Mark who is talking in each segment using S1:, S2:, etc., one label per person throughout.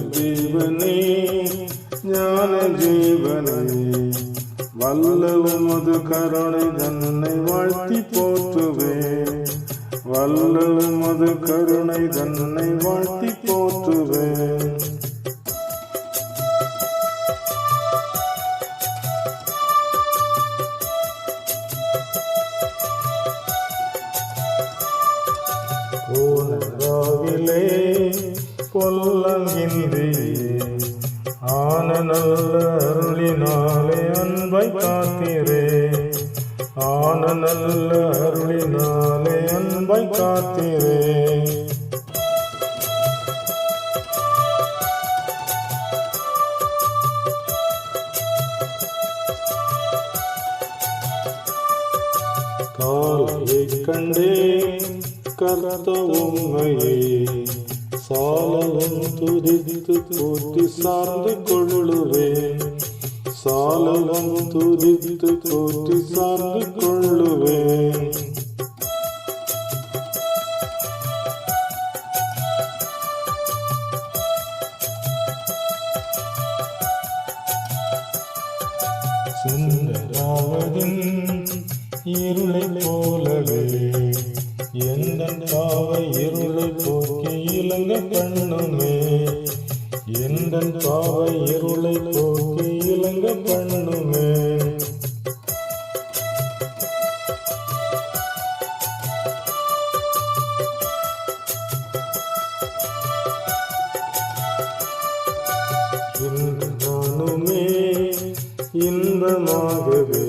S1: நல்ல ஜீவனே ஞான ஜீவனே வல்ல உமது கருணை தன்னை வாழ்த்தி போற்றுவேன் வல்ல உமது கருணை தன்னை பொல்லங்கின்றி ஆன நல்ல அருளினாலே அன்பை காத்தீரே. ஆன நல்ல அருளினாலே அன்பை காத்தீரே. காலை கண்டே கர்த்த உண்மையே சாலலும் துதித்து போற்றி சார்ந்து கொள்ளுவேன் சாலலும் துதித்து போற்றி சார்ந்து கொள்ளுவேன் சுந்தராவதின் இருளை போலவே. எந்த பாவை இருளை போக்கி இலங்க பண்ணுமே? எந்த பாவை இருளை போக்கி இளங்க பண்ணுமே? இன்பமாகவே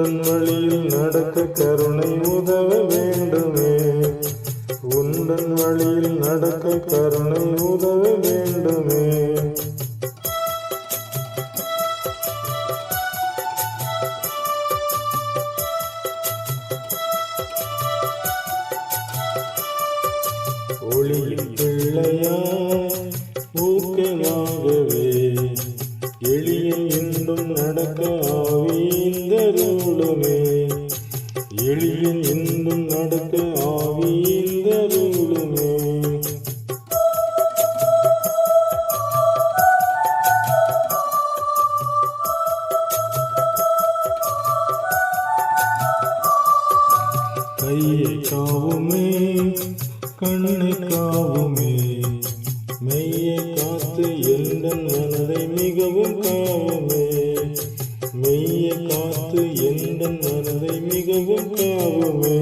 S1: உந்தன் வழியில் நடக்க கருணை உதவ வேண்டுமே. உந்தன் வழியில் நடக்க கருணை உதவ வேண்டுமே. ஒளியில் பிள்ளையா ஊக்கமாகவே எளிய இன்பம் நடக்க ஆவீந்தருளுமே. எளிய இன்பம் நடக்க ஆவீந்தருளுமே. கையை காவுமே கண்ணை காவுமே மெய்ய மிகவும் காவுமே மெய்ய காத்து எந்த மனதை மிகவும் காவுமே